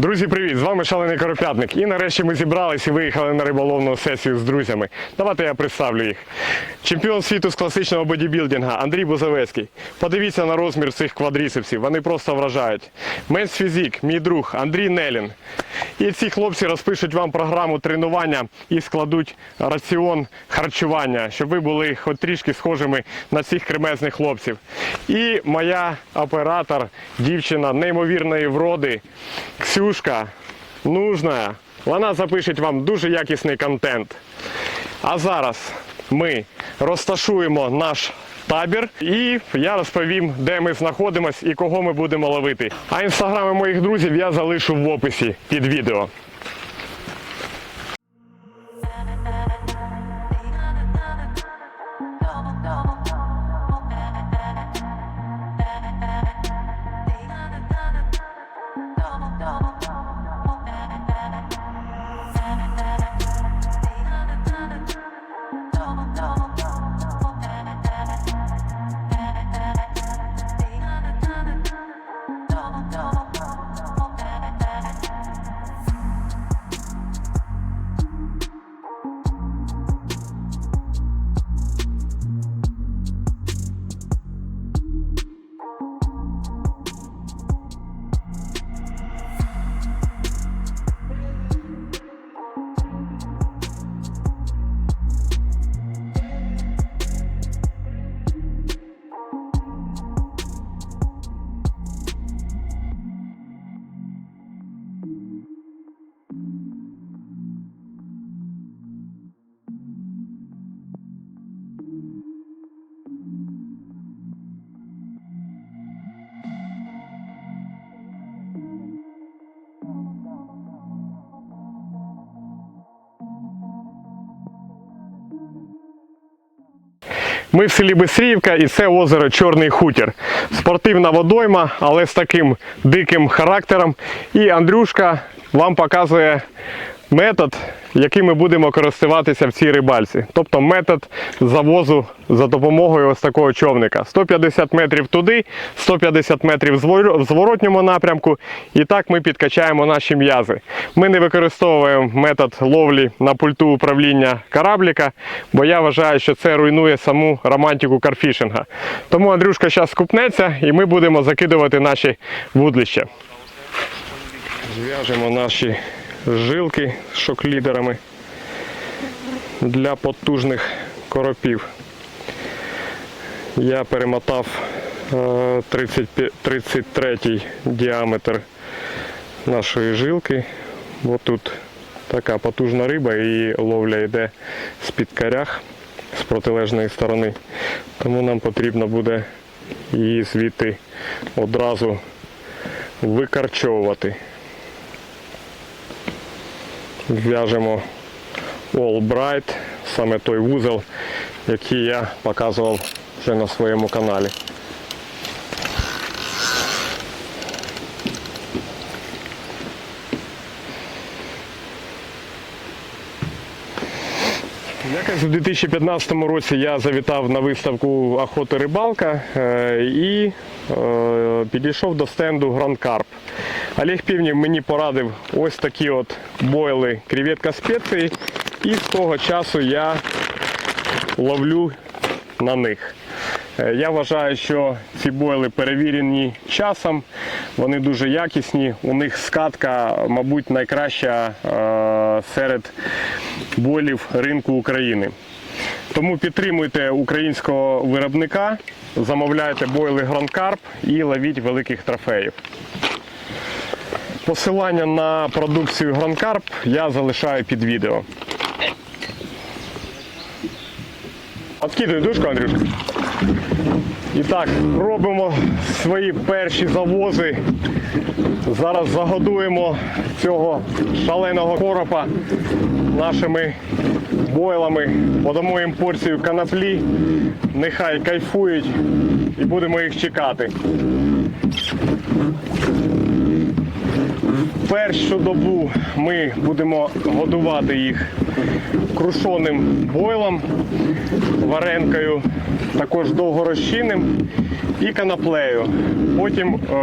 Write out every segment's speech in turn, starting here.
Друзі, привіт! З вами шалений коропятник. І нарешті ми зібрались і виїхали на риболовну сесію з друзями. Давайте я представлю їх. Чемпіон світу з класичного бодібілдинга Андрій Бузовецький. Подивіться на розмір цих квадріцепсів, вони просто вражають. Менс фізик, мій друг Андрій Нелін. І ці хлопці розпишуть вам програму тренування і складуть раціон харчування, щоб ви були хоч трішки схожими на цих кремезних хлопців. І моя оператор, дівчина неймовірної вроди, Ксюшка, нужна. Вона запише вам дуже якісний контент. А зараз ми розташуємо наш табір і я розповім, де ми знаходимось і кого ми будемо ловити. А інстаграми моїх друзів я залишу в описі під відео. Ми в селі Бесріївка і це озеро Чорний Хутір. Спортивна водойма, але з таким диким характером. І Андрюшка вам показує метод, яким ми будемо користуватися в цій рибальці. Тобто метод завозу за допомогою ось такого човника. 150 метрів туди, 150 метрів в зворотньому напрямку. І так ми підкачаємо наші м'язи. Ми не використовуємо метод ловлі на пульту управління корабліка, бо я вважаю, що це руйнує саму романтику карфішинга. Тому Андрюшка зараз скупнеться і ми будемо закидувати наші вудлища. Зв'яжемо наші жилки з шоклідерами для потужних коропів. Я перемотав е, 35 33 діаметр нашої жилки. Бо тут така потужна риба і ловля йде з-під корях з протилежної сторони. Тому нам потрібно буде її звідти одразу викарчовувати. В'яжемо All Bright, саме той вузол, який я показував вже на своєму каналі. Якось у 2015 році я завітав на виставку Охота рибалка е, і е, підійшов до стенду Гранд Карп. Олег Півнів мені порадив ось такі от бойли креветка спеції, і з того часу я ловлю на них. Е, Я вважаю, що ці бойли перевірені часом, вони дуже якісні. У них скатка, мабуть, найкраща е, серед бойлів ринку України. Тому підтримуйте українського виробника, замовляйте бойли Carp і ловіть великих трофеїв. Посилання на продукцію Carp я залишаю під відео. Откидуй дужку, Андрюшка. І так, робимо свої перші завози. Зараз загодуємо цього шаленого коропа нашими бойлами, подамо їм порцію канаплі, нехай кайфують і будемо їх чекати. Першу добу ми будемо годувати їх крушоним бойлом, варенкою, також довгорозчинним. і канаплею. Потім, е,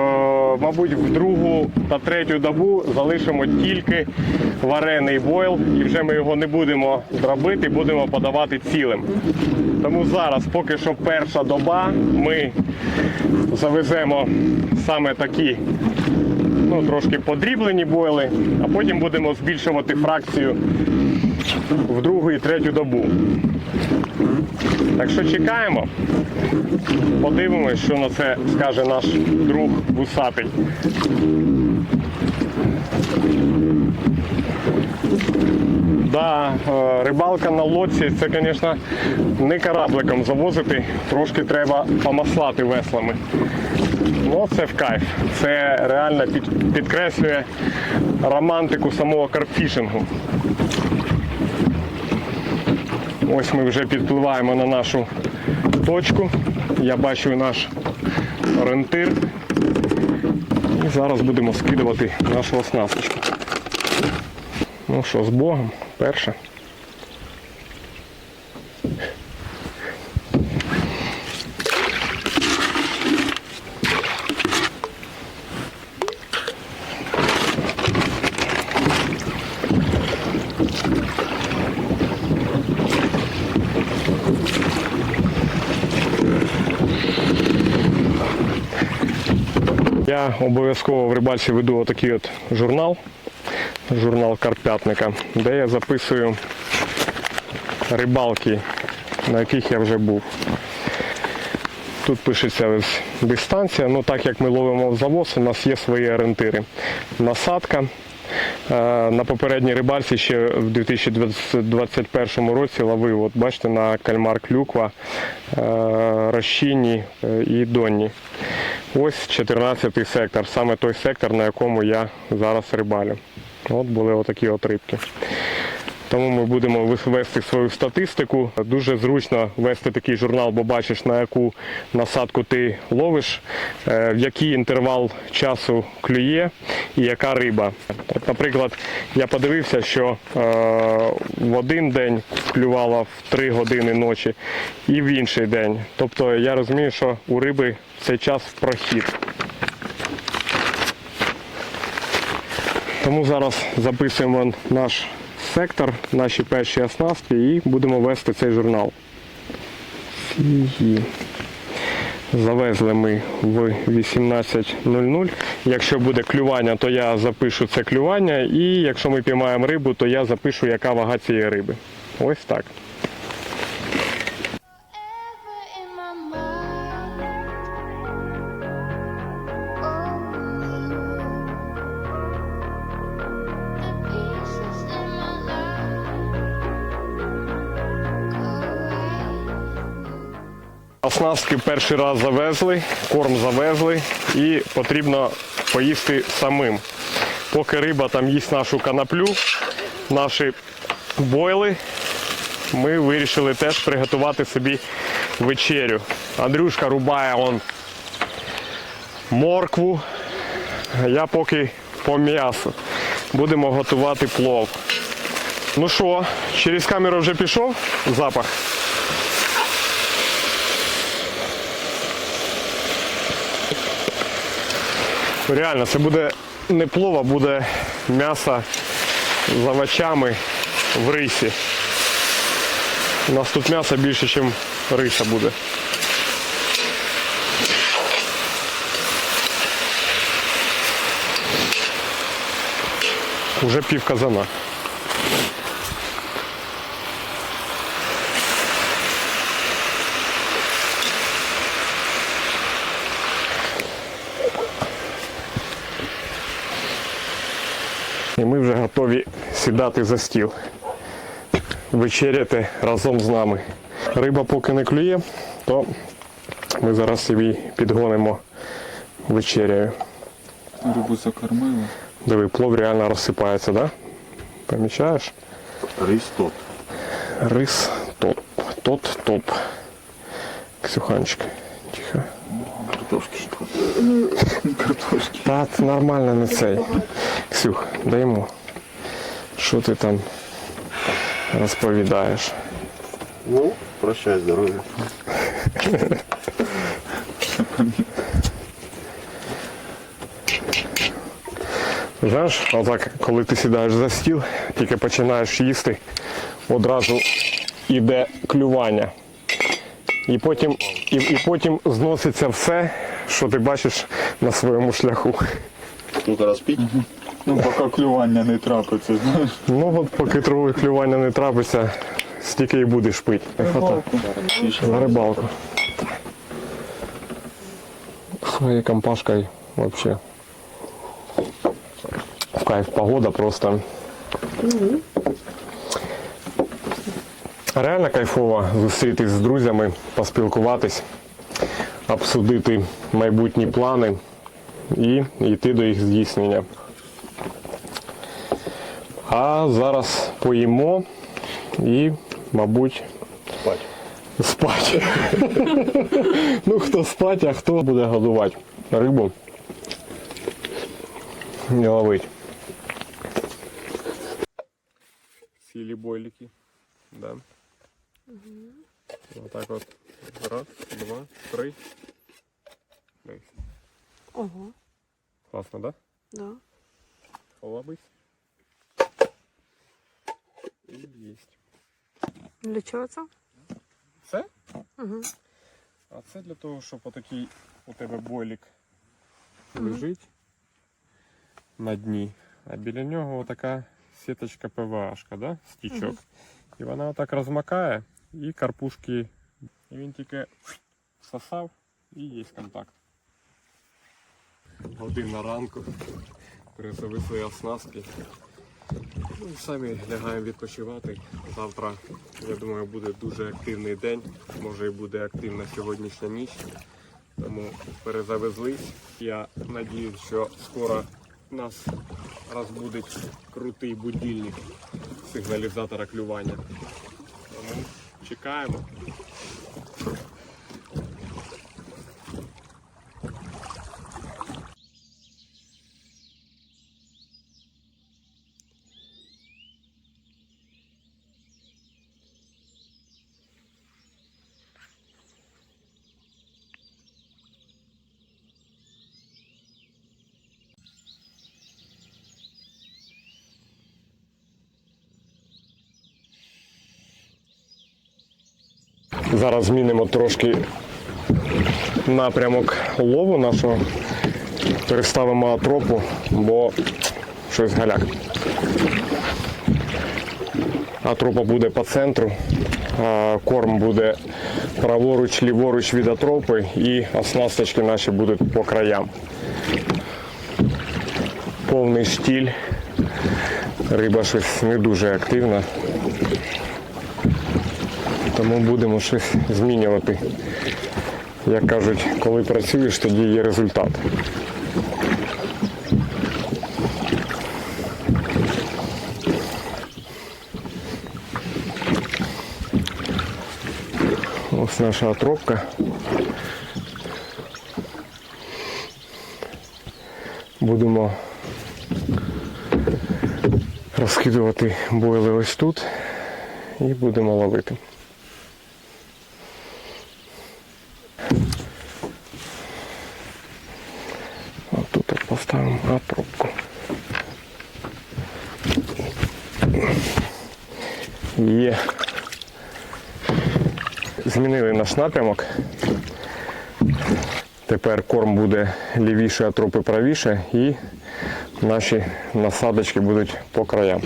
мабуть, в другу та третю добу залишимо тільки варений бойл, і вже ми його не будемо дробити, будемо подавати цілим. Тому зараз, поки що перша доба, ми завеземо саме такі ну, трошки подріблені бойли, а потім будемо збільшувати фракцію в другу і третю добу. Так що чекаємо. Подивимось, що на це скаже наш друг вусатий. Да, е, рибалка на лодці це, звісно, не корабликом завозити, трошки треба помаслати веслами. Ну, це в кайф. Це реально підкреслює романтику самого карпфішингу. Ось ми вже підпливаємо на нашу точку. Я бачу наш орієнтир. І зараз будемо скидувати нашу оснасточку. Ну що, з Богом, перше. Я обов'язково в рибальці веду отакий от журнал, журнал Карпятника, де я записую рибалки, на яких я вже був. Тут пишеться ось дистанція, ну так як ми ловимо завоз, у нас є свої орієнтири. Насадка. На попередній рибальці ще в 2021 році ловив, от бачите, на кальмар клюква, е, розчинні е, і донні. Ось 14 сектор, саме той сектор, на якому я зараз рибалю. От були отакі от рибки. Тому ми будемо вести свою статистику. Дуже зручно вести такий журнал, бо бачиш, на яку насадку ти ловиш, е, в який інтервал часу клює і яка риба. От, наприклад, я подивився, що е, в один день клювала в 3 години ночі і в інший день. Тобто я розумію, що у риби цей час в прохід. Тому зараз записуємо наш сектор, наші перші оснастки і будемо вести цей журнал. Завезли ми в 18.00. Якщо буде клювання, то я запишу це клювання. І якщо ми піймаємо рибу, то я запишу, яка вага цієї риби. Ось так. Оснастки перший раз завезли, корм завезли і потрібно поїсти самим. Поки риба там їсть нашу канаплю, наші бойли, ми вирішили теж приготувати собі вечерю. Андрюшка рубає он моркву, я поки по м'ясу. Будемо готувати плов. Ну що, через камеру вже пішов запах? Реально, це буде не плов, а буде м'ясо з овочами в рисі. У нас тут м'ясо більше, ніж риса буде. Уже пів казана. І ми вже готові сідати за стіл, вечеряти разом з нами. Риба поки не клює, то ми зараз собі підгонимо вечеряю. Рибу закормили. Диви, плов реально розсипається, да? Помічаєш? Рис тот. Рис топ. Тот топ. Ксюханчик, тихо. Картошки Картошки. Та це нормально не цей. Ксюх, даємо. Що ти там розповідаєш? Ну, прощай, здоровья. кормил. Знаєш, отак, коли ти сідаєш за стіл, тільки починаєш їсти, одразу йде клювання. І потім, і, і потім зноситься все, що ти бачиш на своєму шляху. Сколько раз пить? Ну, поки клювання не трапиться, знаєш. Ну от поки травове клювання не трапиться, стільки і будеш пити. Охота. На рибалку. Своей компашкой вообще. В кайф погода просто. Реально кайфово зустрітись з друзями, поспілкуватись, обсудити майбутні плани і йти до їх здійснення. А зараз поїмо і, мабуть, Спать. спать. ну, хто спать, а хто буде годувати рибу і ловить. Сілі бойлики. Да. Отак от. Раз, два, три. Дивись. Ого, Класно, да? да. Ловись. І єсть. Для чого це? Це? Угу. А це для того, щоб отакий у тебе бойлік лежить на дні, а біля нього така сіточка ПВАшка, да? стічок. І вона отак розмакає і карпушки. І він тільки всосав і є контакт. Година ранку. Перезависли оснастки. Ну самі лягаємо відпочивати. Завтра, я думаю, буде дуже активний день. Може і буде активна сьогоднішня ніч. Тому перезавезлись. Я надіюсь, що скоро нас розбудить крутий будильник сигналізатора клювання. Тому чекаємо. Зараз змінимо трошки напрямок лову нашого. Переставимо атропу, бо щось галяк. Атропа буде по центру, корм буде праворуч, ліворуч від атропи і оснасточки наші будуть по краям. Повний штіль. Риба щось не дуже активна. Тому будемо щось змінювати. Як кажуть, коли працюєш, тоді є результат. Ось наша отробка. Будемо розкидувати бойли ось тут і будемо ловити. От тут на пробку. Є. Змінили наш напрямок. Тепер корм буде лівіше, а тропи правіше і наші насадочки будуть по краям.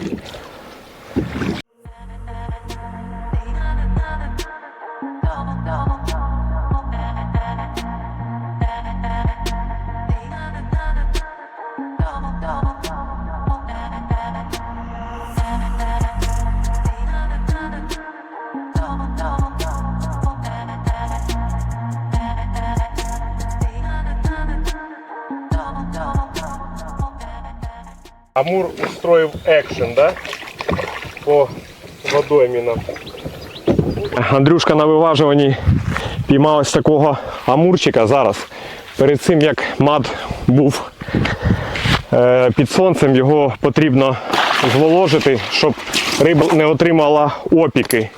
Амур устроїв екшен, да? По водоймінам. Андрюшка на виважуванні піймав ось такого амурчика зараз. Перед цим як мат був е, під сонцем, його потрібно зволожити, щоб риба не отримала опіки.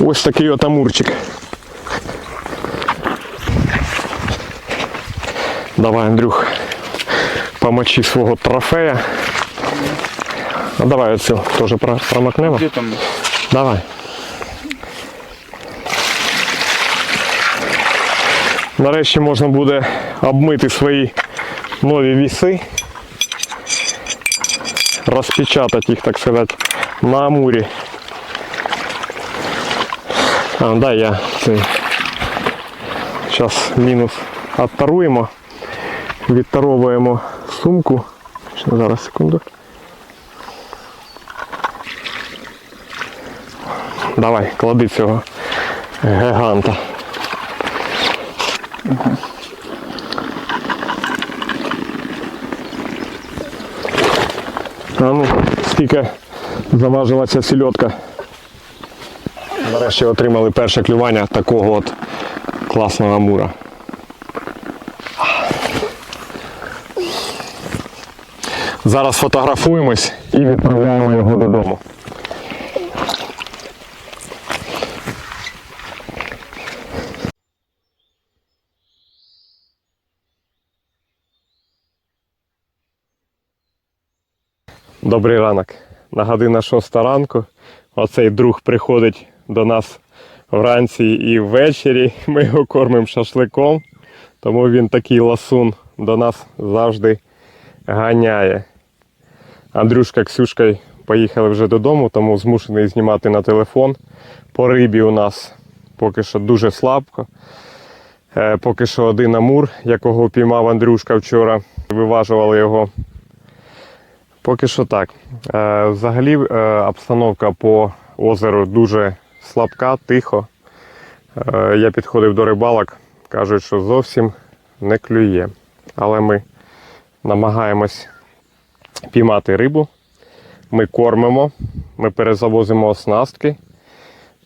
Ось такий от амурчик. Давай, Андрюх помочи свого трофея. А давай оцю теж про- промокнемо. Де там? Давай. Нарешті можна буде обмити свої нові віси, розпечатати їх, так сказати, на амурі. А, дай я цей. Зараз мінус відтаруємо. Відтаровуємо сумку. Зараз секунду. Давай, клади цього гіганта. А ну, скільки заважила ця сільотка. Нарешті отримали перше клювання такого от класного амура. Зараз фотографуємось і відправляємо його додому. Добрий ранок. На година шоста ранку. Оцей друг приходить до нас вранці і ввечері. Ми його кормимо шашликом, тому він такий ласун до нас завжди ганяє. Андрюшка Ксюшка поїхали вже додому, тому змушений знімати на телефон. По рибі у нас поки що дуже слабко. Е, Поки що один амур, якого піймав Андрюшка вчора. Виважували його Поки що так. Е, Взагалі е, обстановка по озеру дуже слабка, тихо. Я підходив до рибалок, кажуть, що зовсім не клює. Але ми намагаємось піймати рибу. Ми кормимо, ми перезавозимо оснастки.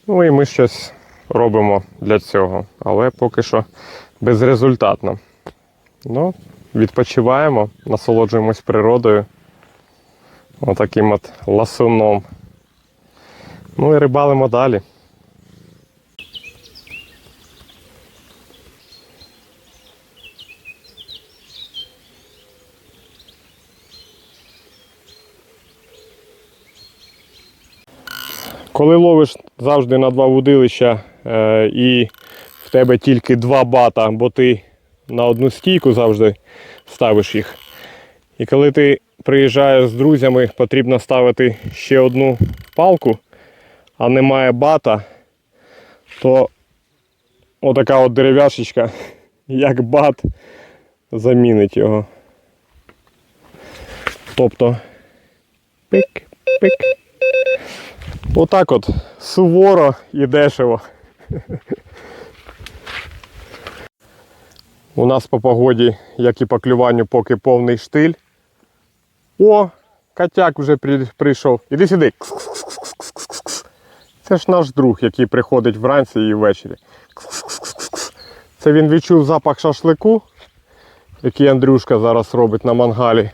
Ну і ми щось робимо для цього. Але поки що безрезультатно. Ну, відпочиваємо, насолоджуємось природою. Отаким от ласуном. Ну і рибалимо далі. Коли ловиш завжди на два вудилища е, і в тебе тільки два бата, бо ти на одну стійку завжди ставиш їх. І коли ти приїжджаєш з друзями, потрібно ставити ще одну палку, а немає бата, то отака от дерев'яшечка, як бат, замінить його. Тобто пик-пик. Отак от суворо і дешево. У нас по погоді, як і по клюванню, поки повний штиль. О, котяк вже при- прийшов. Іди сюди. Це ж наш друг, який приходить вранці і ввечері. Це він відчув запах шашлику, який Андрюшка зараз робить на мангалі.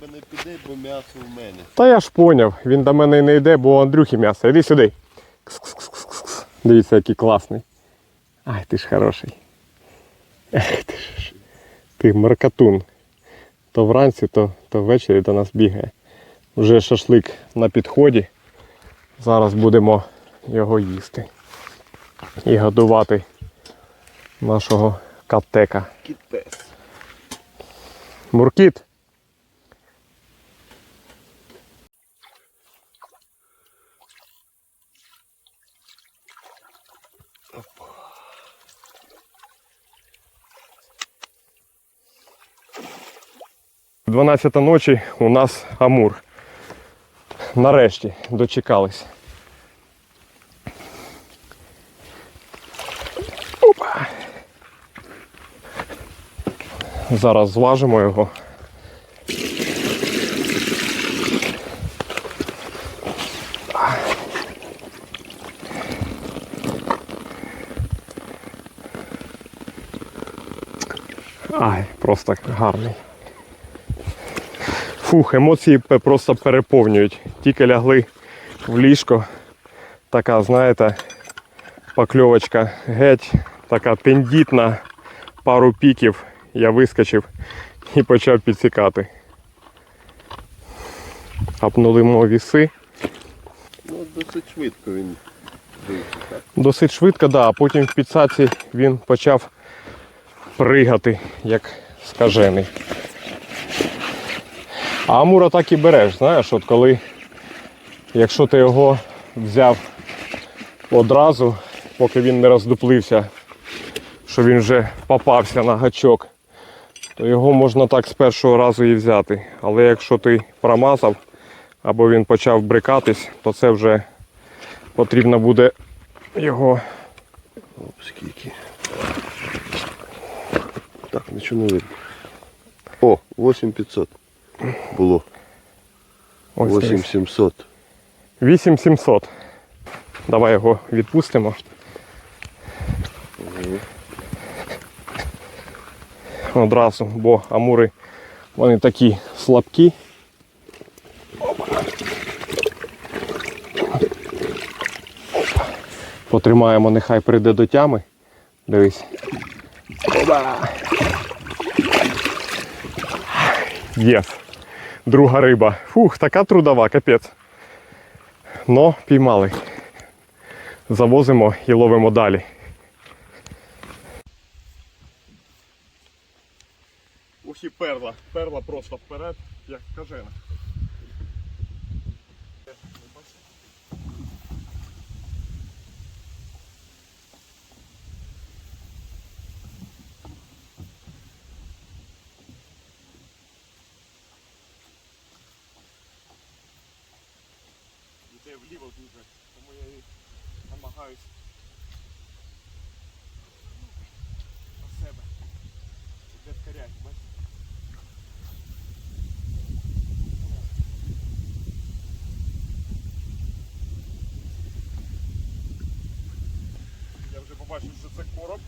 Тебе не піде, бо м'ясо в мене. Та я ж поняв, він до мене не йде, бо у Андрюхи м'ясо. Іди сюди. Кс-кс-кс-кс-кс. Дивіться, який класний. Ай, ти ж хороший. Ех, ти ж. Ти маркатун. То вранці, то, то ввечері до нас бігає. Вже шашлик на підході. Зараз будемо його їсти. І годувати нашого катека. Кіт-пес. Муркіт. Дванадцята ночі у нас Амур. Нарешті дочекались. Опа. Зараз зважимо його. Ай, просто гарний. Фух, емоції просто переповнюють. Тільки лягли в ліжко. Така, знаєте, покльовочка геть, така тендітна, пару піків я вискочив і почав підсікати. Апнули віси. Ну, досить швидко він. Досить швидко, да, а потім в підсаці він почав пригати, як скажений. А Амура так і береш, знаєш, от коли, якщо ти його взяв одразу, поки він не роздуплився, що він вже попався на гачок, то його можна так з першого разу і взяти. Але якщо ти промазав або він почав брикатись, то це вже потрібно буде його Оп, скільки. Так, нічого не видно. О, 8500 було. ось дивись. 8700. 8700. Давай його відпустимо. Одразу, бо амури вони такі слабкі. Потримаємо, нехай прийде до тями. Дивись. Оба! Єс. Друга риба. Фух, така трудова, капець. Но піймали. Завозимо і ловимо далі. Ух і перла. Перла просто вперед, як кажена. Вліво дуже, тому я її намагаюсь на себе. Іде скорясь, бачиш? Я вже побачив, що це короб.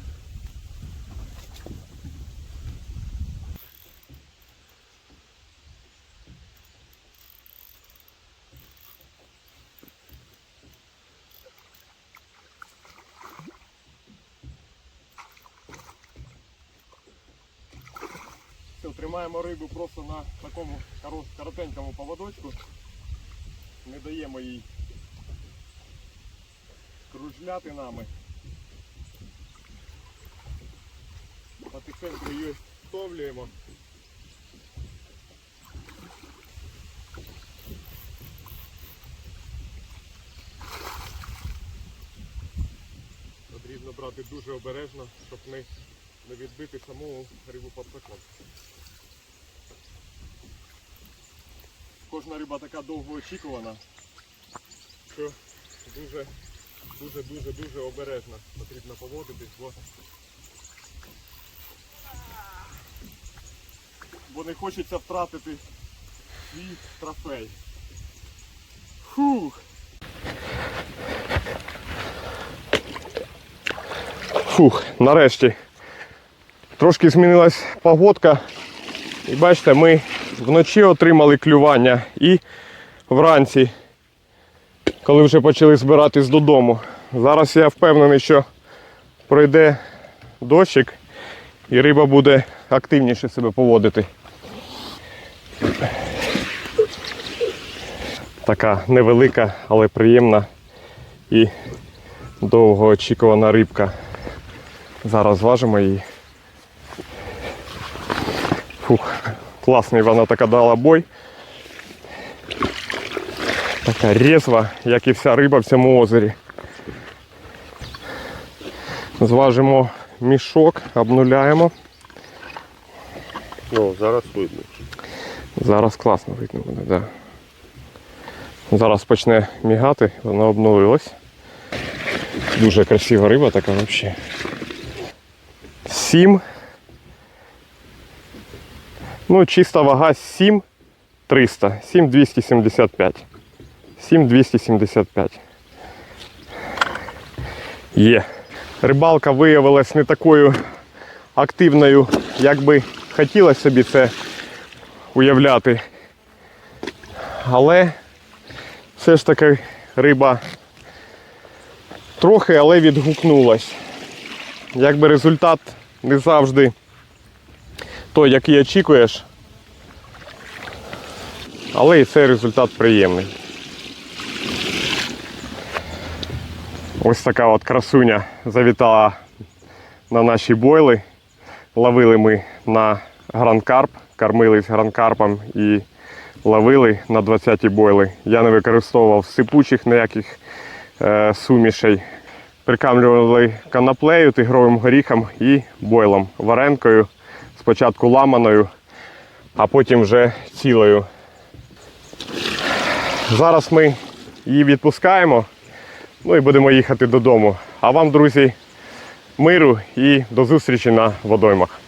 Все, тримаємо рибу просто на такому коротенькому поводочку. Не даємо їй кружляти нами. Потихеньку її втовлюємо. Потрібно брати дуже обережно, щоб не, не відбити саму рибу подсаком. Кожна риба така довго очікувана, що дуже, дуже, дуже, дуже обережно потрібно поводитись, бо, бо не хочеться втратити свій трофей. Фух. Фух, нарешті. Трошки змінилась погодка. І бачите, ми вночі отримали клювання і вранці, коли вже почали збиратись додому. Зараз я впевнений, що пройде дощик і риба буде активніше себе поводити. Така невелика, але приємна і довгоочікувана рибка. Зараз зважимо її. Фух, класний вона така дала бой. Така резва, як і вся риба в цьому озері. Зважимо мішок, обнуляємо. Ну, зараз видно. Зараз класно видно буде, да. Зараз почне мігати, вона обнулилась. Дуже красива риба така взагалі. Сім. Ну, чиста вага 7 300, 7 275. 7 275. Є. Рибалка виявилась не такою активною, як би хотілося собі це уявляти. Але все ж таки риба трохи, але відгукнулась. Якби результат не завжди той, який очікуєш. Але і цей результат приємний. Ось така от красуня завітала на наші бойли. Ловили ми на гранкарп, кормились гранкарпом і ловили на 20-ті бойли. Я не використовував сипучих ніяких е, сумішей. Прикамлювали канаплею, тигровим горіхом і бойлом, варенкою, спочатку ламаною, а потім вже цілою. Зараз ми її відпускаємо, ну і будемо їхати додому. А вам, друзі, миру і до зустрічі на водоймах.